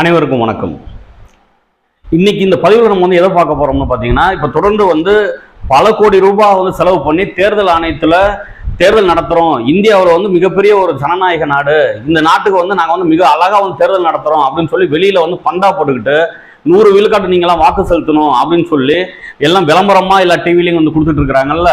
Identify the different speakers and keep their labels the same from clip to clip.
Speaker 1: அனைவருக்கும் வணக்கம். இன்னைக்கு இந்த பதிவில் நம்ம வந்து எதை பார்க்க போறோம்னு பார்த்தீங்கன்னா இப்போ தொடர்ந்து வந்து பல கோடி ரூபாய் வந்து செலவு பண்ணி தேர்தல் ஆணையத்தில் தேர்தல் நடத்துகிறோம் இந்தியாவில் வந்து மிகப்பெரிய ஒரு ஜனநாயக நாடு. இந்த நாட்டுக்கு வந்து நாங்கள் வந்து மிக அழகாக வந்து தேர்தல் நடத்துகிறோம் அப்படின்னு சொல்லி வெளியில் வந்து பண்டா போட்டுக்கிட்டு நூறு விழுக்காட்டு நீங்களாம் வாக்கு செலுத்தணும் அப்படின்னு சொல்லி எல்லாம் விளம்பரமாக எல்லா டிவிலையும் வந்து கொடுத்துட்டு இருக்கிறாங்கல்ல.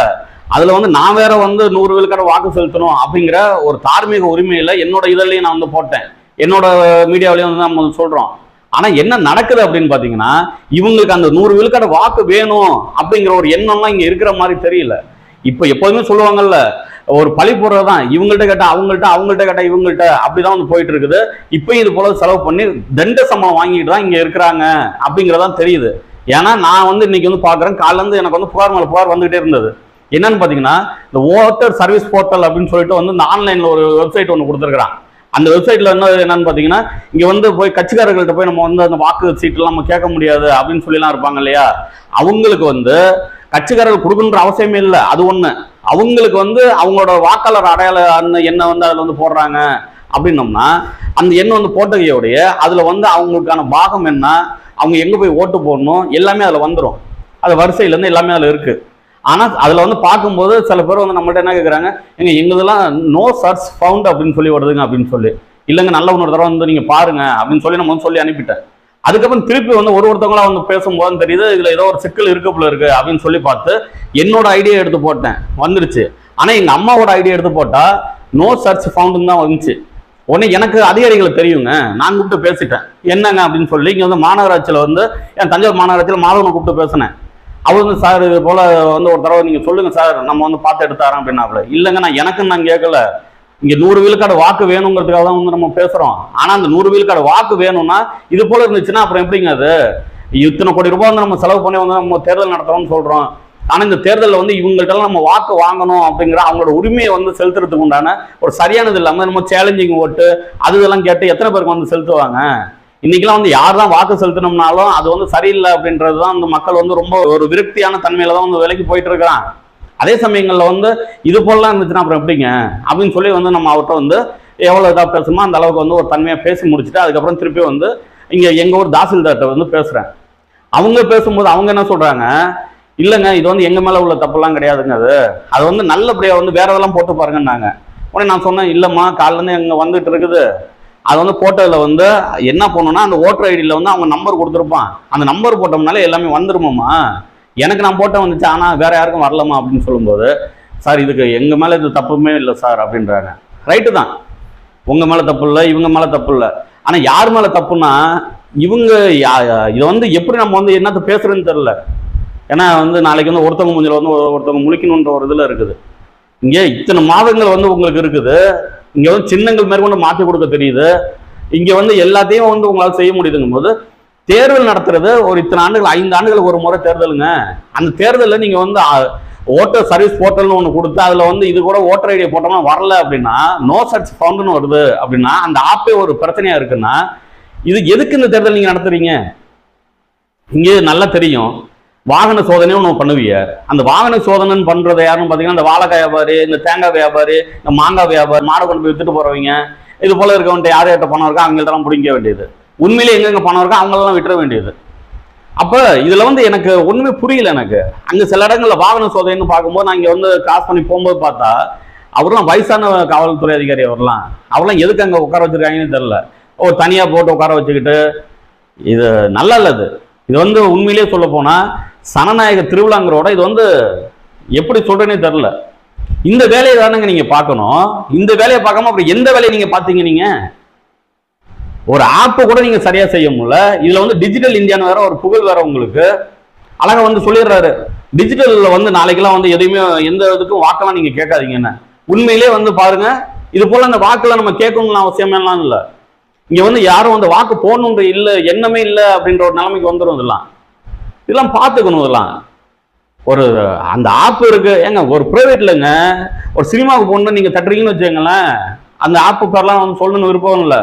Speaker 1: அதில் வந்து நான் வேற வந்து நூறு விழுக்காடு வாக்கு செலுத்தணும் அப்படிங்கிற ஒரு தார்மீக உரிமையில் என்னோட இதழையும் நான் வந்து போட்டேன். என்னோட மீடியாவிலையும் வந்து நம்ம வந்து சொல்கிறோம் ஆனால் என்ன நடக்குது அப்படின்னு பார்த்தீங்கன்னா இவங்களுக்கு அந்த நூறு விழுக்காடு வாக்கு வேணும் அப்படிங்கிற ஒரு எண்ணம்லாம் இங்கே இருக்கிற மாதிரி தெரியல. இப்போ எப்போதுமே சொல்லுவாங்கல்ல ஒரு பழி போடுறது தான் இவங்கள்ட்ட கேட்டால் அவங்கள்ட்ட அவங்கள்ட்ட கேட்டால் இவங்கள்ட்ட அப்படிதான் வந்து போயிட்டு இருக்குது. இப்போயும் இது போல செலவு பண்ணி தண்ட சம்பளம் வாங்கிட்டு தான் இங்கே இருக்கிறாங்க அப்படிங்கிறதான் தெரியுது. ஏன்னா நான் வந்து இன்னைக்கு வந்து பார்க்குறேன் காலேருந்து எனக்கு வந்து புகார் மேலே புகார் வந்துகிட்டே இருந்தது. என்னன்னு பார்த்தீங்கன்னா இந்த ஓட்டர் சர்வீஸ் போர்ட்டல் அப்படின்னு சொல்லிட்டு வந்து இந்த ஆன்லைனில் ஒரு வெப்சைட் ஒன்று கொடுத்துருக்குறான். அந்த வெப்சைட்ல என்ன என்னன்னு பாத்தீங்கன்னா இங்க வந்து போய் கட்சிக்காரர்கள்ட்ட போய் நம்ம வந்து அந்த வாக்கு சீட்டெல்லாம் நம்ம கேட்க முடியாது அப்படின்னு சொல்லிலாம் இருப்பாங்க இல்லையா? அவங்களுக்கு வந்து கட்சிக்காரர்கள் கொடுக்கணுன்ற அவசியமே இல்லை. அது ஒண்ணு. அவங்களுக்கு வந்து அவங்களோட வாக்காளர் அடையாள என்ன வந்து அதில் வந்து போடுறாங்க அப்படின்னோம்னா அந்த எண்ணை வந்து போட்டகையோடைய அதில் வந்து அவங்களுக்கான பாகம் என்ன அவங்க எங்கே போய் ஓட்டு போடணும் எல்லாமே அதில் வந்துடும் அது வரிசையிலேருந்து எல்லாமே அதில் இருக்குது ஆனால் அதில் வந்து பார்க்கும்போது சில பேர் வந்து நம்மள்ட்ட என்ன கேட்குறாங்க எங்க எங்களுதெல்லாம் நோ சர்ச் ஃபவுண்ட் அப்படின்னு சொல்லி வருதுங்க அப்படின்னு சொல்லி. இல்லைங்க நல்ல இன்னொரு தடவை வந்து நீங்கள் பாருங்க அப்படின்னு சொல்லி நம்ம வந்து சொல்லி அனுப்பிட்டேன். அதுக்கப்புறம் திருப்பி வந்து ஒரு ஒருத்தவங்களா வந்து பேசும்போது தெரியுது இதில் ஏதோ ஒரு சிக்கல் இருக்குப்புல இருக்கு அப்படின்னு சொல்லி பார்த்து என்னோட ஐடியா எடுத்து போட்டேன். வந்துருச்சு. ஆனால் எங்கள் அம்மாவோட ஐடியா எடுத்து போட்டால் நோ சர்ச் ஃபவுண்டுன்னு தான் வந்துச்சு. உடனே எனக்கு அதிகாரிகளை தெரியுங்க. நான் கூப்பிட்டு பேசிட்டேன். என்னங்க அப்படின்னு சொல்லி இங்கே வந்து மாநகராட்சியில் வந்து என் தஞ்சாவூர் மாநகராட்சியில் மாதவனை கூப்பிட்டு பேசினேன். அவர் வந்து சார் இது போல வந்து ஒரு தடவை நீங்க சொல்லுங்க சார் நம்ம வந்து பார்த்து எடுத்தாரோம் அப்படின்னாப்புல. இல்லைங்க நான் எனக்குன்னு நான் கேட்கல. இங்க நூறு விழுக்காடு வாக்கு வேணுங்கிறதுக்காக தான் வந்து நம்ம பேசுறோம். ஆனா அந்த நூறு விழுக்காடு வாக்கு வேணும்னா இது போல இருந்துச்சுன்னா அப்புறம் எப்படிங்க அது? இத்தனை கோடி ரூபாய் வந்து நம்ம செலவு பண்ணி வந்து நம்ம தேர்தல் நடத்துறோம்னு சொல்றோம். ஆனா இந்த தேர்தலில் வந்து இவங்கள்ட்ட நம்ம வாக்கு வாங்கணும் அப்படிங்கிற அவங்களோட உரிமையை வந்து செலுத்துறதுக்கு உண்டான ஒரு சரியானது இல்லாம நம்ம சேலஞ்சிங் ஓட்டு அது இதெல்லாம் கேட்டு எத்தனை பேருக்கு வந்து செலுத்துவாங்க? இன்னைக்கெல்லாம் வந்து யார் தான் வாக்கு செலுத்தணும்னாலும் அது வந்து சரியில்லை அப்படின்றது தான் அந்த மக்கள் வந்து ரொம்ப ஒரு விரக்தியான தன்மையில தான் வந்து விலைக்கு போயிட்டு இருக்கிறான் அதே சமயங்களில் வந்து இது போலலாம் இருந்துச்சுன்னா அப்புறம் எப்படிங்க? அப்படின்னு சொல்லி வந்து நம்ம அவர்கிட்ட வந்து எவ்வளோ இதாக பேசணுமோ அந்த அளவுக்கு வந்து ஒரு தன்மையாக பேசி முடிச்சுட்டு அதுக்கப்புறம் திருப்பி வந்து இங்கே எங்கள் ஊர் தாசில்தார்கிட்ட வந்து பேசுகிறேன் அவங்க பேசும்போது அவங்க என்ன சொல்கிறாங்க இல்லைங்க இது வந்து எங்கள் மேலே உள்ள தப்புலாம் கிடையாதுங்க அது. அது வந்து நல்லபடியாக வந்து வேற இதெல்லாம் போட்டு பாருங்கன்னாங்க. உடனே நான் சொன்னேன் இல்லைம்மா காலிலேருந்து எங்கே வந்துட்டு இருக்குது. அது வந்து போட்டதில் வந்து என்ன பண்ணணும்னா அந்த ஓட்டர் ஐடியில் வந்து அவங்க நம்பர் கொடுத்துருப்பான். அந்த நம்பர் போட்டோம்னாலே எல்லாமே வந்துருமாம்மா. எனக்கு நான் போட்டோ வந்துச்சு ஆனால் வேற யாருக்கும் வரலாமா அப்படின்னு சொல்லும்போது சார் இதுக்கு எங்கள் மேலே இது தப்புமே இல்லை சார் அப்படின்றாங்க. ரைட்டு தான். உங்கள் மேலே தப்பு இல்லை இவங்க மேலே தப்பு இல்லை. ஆனால் யார் மேலே தப்புன்னா இவங்க யா- இது வந்து எப்படி நம்ம வந்து என்னத்த பேசுறதுன்னு தெரில ஏன்னா வந்து நாளைக்கு வந்து ஒருத்தவங்க முஞ்சில் வந்து ஒரு- ஒருத்தவங்க முழிக்கணுன்ற ஒரு இதில் இருக்குது. இங்கே இத்தனை மாதங்கள் வந்து உங்களுக்கு இருக்குது. இங்கே வந்து சின்னங்கள் மேற்கொண்டு மாற்றி கொடுக்க தெரியுது. இங்கே வந்து எல்லாத்தையும் வந்து உங்களால் செய்ய முடியுதுங்கும் போது தேர்தல் நடத்துறது ஒரு இத்தனை ஆண்டுகள் ஐந்து ஆண்டுகளுக்கு ஒரு முறை தேர்தலுங்க. அந்த தேர்தலில் நீங்கள் வந்து ஓட்டர் சர்வீஸ் போர்ட்டல்னு ஒன்று கொடுத்து அதில் வந்து இது கூட ஓட்டர் ஐடியை போட்டோம்னா வரல அப்படின்னா நோ சர்ச் ஃபவுண்டுன்னு வருது அப்படின்னா அந்த ஆப்பே ஒரு பிரச்சனையா இருக்குன்னா இது எதுக்கு இந்த தேர்தல் நீங்கள் நடத்துறீங்க? இங்கே நல்லா தெரியும். வாகன சோதனையும் ஒன்று பண்ணுவீங்க அந்த வாகன சோதனைன்னு பண்றது யாருன்னு பார்த்தீங்கன்னா இந்த வாழைக்காய் வியாபாரி இந்த தேங்காய் வியாபாரி இந்த மாங்காய் வியாபாரி மாடை கொண்டு போய் வித்துட்டு போறவங்க. இது போல இருக்கவன்ட்டு யார் யார்கிட்ட பணம் இருக்கோ அவங்கள்ட்டலாம் பிடிக்க வேண்டியது. உண்மையிலே எங்கெங்க பணம் இருக்கோ அவங்களெல்லாம் விட்டுற வேண்டியது. அப்போ இதில் வந்து எனக்கு ஒன்றுமே புரியல எனக்கு. அங்கே சில இடங்களில் வாகன சோதனைன்னு பார்க்கும்போது நான் இங்கே வந்து கிராஸ் பண்ணி போகும்போது பார்த்தா அவர்லாம் வயசான காவல்துறை அதிகாரி அவர்லாம். அவர்லாம் எதுக்கு அங்கே உட்கார வச்சுருக்காங்கன்னு தெரில ஒரு தனியாக போட்டு உட்கார வச்சுக்கிட்டு இது நல்லா இல்லை இது இது வந்து உண்மையிலேயே சொல்ல போனால் சனநாயக திருவிழாங்கிறோட இது வந்து எப்படி சொல்றேனே தெரில இந்த வேலையை தானங்க நீங்க பார்க்கணும். இந்த வேலையை பார்க்காம அப்புறம் எந்த வேலையை நீங்க பார்த்தீங்க நீங்க? ஒரு ஆப்பை கூட நீங்க சரியா செய்ய முடியல. இதுல வந்து டிஜிட்டல் இந்தியான்னு வேற ஒரு புகழ் வேற உங்களுக்கு. அழகா வந்து சொல்லிடுறாரு. டிஜிட்டல்ல வந்து நாளைக்கெல்லாம் வந்து எதையுமே எந்த இதுக்கும் வாக்கெல்லாம் நீங்க கேட்காதீங்கன்னு உண்மையிலே வந்து பாருங்க. இது போல அந்த வாக்கெல்லாம் நம்ம கேட்கணும்னு அவசியமெல்லாம் இல்லை. இங்க வந்து யாரும் வந்து வாக்கு போடணுன்ற இல்லை எண்ணமே இல்லை அப்படின்ற ஒரு நிலைமைக்கு வந்துடும் இதெல்லாம். இதெல்லாம் பார்த்துக்கணும் இதெல்லாம். ஒரு அந்த ஆப் இருக்கு. ஏங்க ஒரு ப்ரைவேட்லங்க ஒரு சினிமாவுக்கு போகணும்னு நீங்க தட்டுறீங்கன்னு வச்சுக்கோங்களேன். அந்த ஆப்பு பேர்லாம் வந்து சொல்லணும்னு விருப்பம் இல்லை.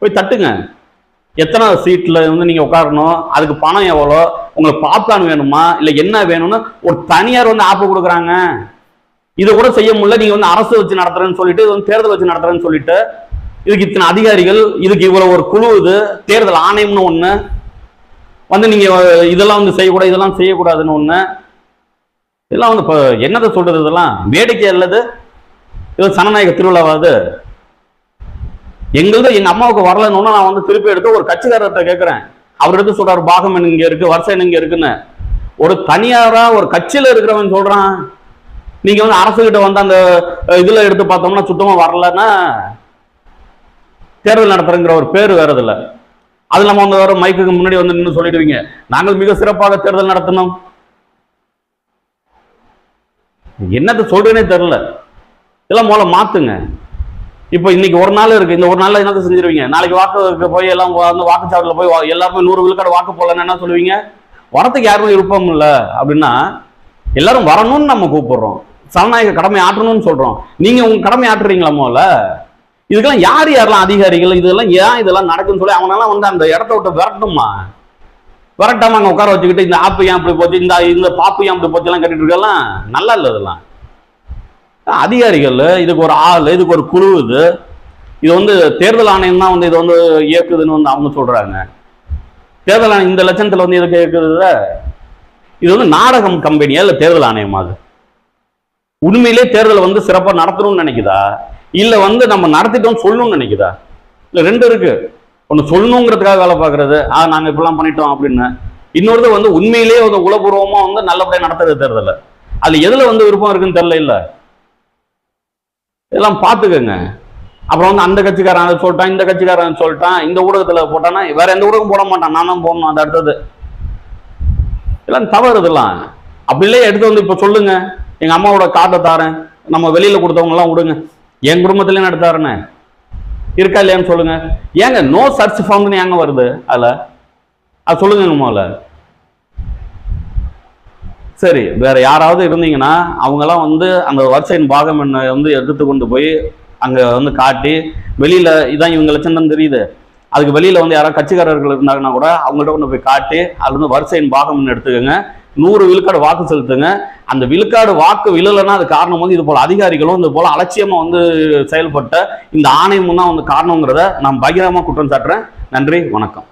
Speaker 1: போய் தட்டுங்க. எத்தனை சீட்டில் வந்து நீங்கள் உட்காரணும்? அதுக்கு பணம் எவ்வளோ? உங்களுக்கு பாப்கார்ன் வேணுமா? இல்லை என்ன வேணும்னு ஒரு தனியார் வந்து ஆப்பு கொடுக்குறாங்க. இதை கூட செய்ய முடியல. நீங்கள் வந்து அரசு வச்சு நடத்துறேன்னு சொல்லிட்டு இது வந்து தேர்தல் வச்சு நடத்துறேன்னு சொல்லிட்டு இதுக்கு இத்தனை அதிகாரிகள் இதுக்கு இவ்வளோ ஒரு குழு இது தேர்தல் ஆணையம்னு ஒன்று வந்து நீங்க இதெல்லாம் வந்து செய்யக்கூடாது இதெல்லாம் செய்யக்கூடாதுன்னு ஒண்ணு. இதெல்லாம் வந்து இப்போ என்னதை சொல்றது இதெல்லாம்? வேடிக்கை அல்லது இது சனநாயக திருவிழாவாது எங்களது எங்க அம்மாவுக்கு வரலன்னு ஒண்ணு நான் வந்து திருப்பி எடுத்து ஒரு கட்சிக்காரர்கிட்ட கேட்கிறேன் அவர் எடுத்து சொல்கிறார் பாகம் இங்க இருக்கு வருஷம் இங்க இருக்குன்னு. ஒரு தனியாரா ஒரு கட்சியில இருக்கிறவன் சொல்றான். நீங்க வந்து அரசு கிட்ட வந்து அந்த இதில் இதுல எடுத்து பார்த்தோம்னா சுத்தமா வரலன்னா தேர்தல் நடத்துறங்கிற ஒரு பேர் வேறதில்லை அது நம்ம வந்து வர மைக்குக்கு முன்னாடி வந்து நின்று சொல்லிடுவீங்க. நாங்கள் மிக சிறப்பாக தேர்தல் நடத்தினோம். என்னத்த சொல்றேனே தெரியல. இதெல்லாம் முதல்ல மாத்துங்க. இப்போ இன்னைக்கு ஒரு நாள் இருக்கு. இந்த ஒரு நாள்ல என்னத்தை செஞ்சிருவீங்க? நாளைக்கு வாக்கு போய் எல்லாம் வந்து வாக்குச்சாவடியில் போய் எல்லாருமே நூறு விழுக்காடு வாக்கு போடலன்னு என்ன சொல்லுவீங்க? வரத்துக்கு யாருமே விருப்பம் இல்லை. அப்படின்னா எல்லாரும் வரணும்னு நம்ம கூப்பிடுறோம். சனநாயக கடமை ஆற்றணும்னு சொல்றோம். நீங்க உங்க கடமை ஆற்றுறீங்களா முதல்ல? இதுக்கெல்லாம் யார் யாரெல்லாம் அதிகாரிகள்? இதெல்லாம் ஏன் இதெல்லாம் நடக்குன்னு சொல்லி அவனெல்லாம் வந்து அந்த இடத்த விட்டு விரட்டணுமா விரட்டாம அங்கே உட்கார வச்சுக்கிட்டு இந்த ஆப்பு ஏன் அப்படி போச்சு? இந்த இந்த பாப்பு ஏன் இப்படி போச்சு எல்லாம் கட்டிட்டு இருக்கலாம் நல்லா இல்லை இதெல்லாம். அதிகாரிகள் இதுக்கு ஒரு ஆள் இதுக்கு ஒரு குழு இது. இது வந்து தேர்தல் ஆணையம் தான் வந்து இதை வந்து இயக்குதுன்னு வந்து அவங்க சொல்றாங்க. தேர்தல் ஆணையம் இந்த லட்சணத்தில் வந்து இதுக்கு இயக்குது இது வந்து நாடகம் கம்பெனியா இல்லை தேர்தல் ஆணையமா அது? உண்மையிலே தேர்தல் வந்து சிறப்பாக நடத்தணும்னு நினைக்குதா? இல்லை வந்து நம்ம நடத்திட்டோம் சொல்லணும்னு நினைக்குதா? இல்லை ரெண்டு இருக்கு. ஒன்று சொல்லணுங்கிறதுக்காக வேலை பார்க்கறது. ஆ நாங்கள் இப்படிலாம் பண்ணிட்டோம் அப்படின்னு. இன்னொருத்தர் வந்து உண்மையிலேயே வந்து உலபூர்வமாக வந்து நல்லபடியாக நடத்துறது தெரியல அது எதில் வந்து விருப்பம் இருக்குன்னு தெரில இல்லை. இதெல்லாம் பார்த்துக்கோங்க. அப்புறம் வந்து அந்த கட்சிக்காரன் அதை சொல்லிட்டான் இந்த கட்சிக்காரன் சொல்லிட்டான் இந்த ஊடகத்தில் போட்டானா வேற எந்த ஊடகம் போட மாட்டான். நான் தான் போடணும் அந்த அடுத்தது. இதெல்லாம் தவறு இதெல்லாம். அப்படிலே எடுத்து வந்து இப்போ சொல்லுங்க. எங்கள் அம்மாவோட கார்டை தாரேன். நம்ம வெளியில் கொடுத்தவங்கலாம் விடுங்க. என் குடும்பத்திலே நடத்தாருன்னு இருக்கா இல்லையான்னு சொல்லுங்க. ஏங்க நோ சர்ச் ஃபவுண்ட்னு ஏங்க வருது? அதில். அது சொல்லுங்க முதல்ல. சரி வேற யாராவது இருந்தீங்கன்னா அவங்கெல்லாம் வந்து அந்த வரிசையின் பாகம் என்ன வந்து எடுத்து கொண்டு போய் அங்க வந்து காட்டி வெளியில இதான் இவங்க லட்சணம் தெரியுது. அதுக்கு வெளியில வந்து யாராவது கட்சிக்காரர்கள் இருந்தாங்கன்னா கூட அவங்கள்ட்ட கொண்டு போய் காட்டி அதுல வந்து வரிசையின் பாகம் எடுத்துக்கோங்க. நூறு விழுக்காடு வாக்கு செலுத்துங்க. அந்த விழுக்காடு வாக்கு விழலைன்னா அது காரணம் வந்து இது போல அதிகாரிகளும் இது போல அலட்சியமா வந்து செயல்பட்ட இந்த ஆணையமும் தான் வந்து காரணங்கிறத நான் பகிரமா குற்றம் சாட்டுறேன். நன்றி வணக்கம்.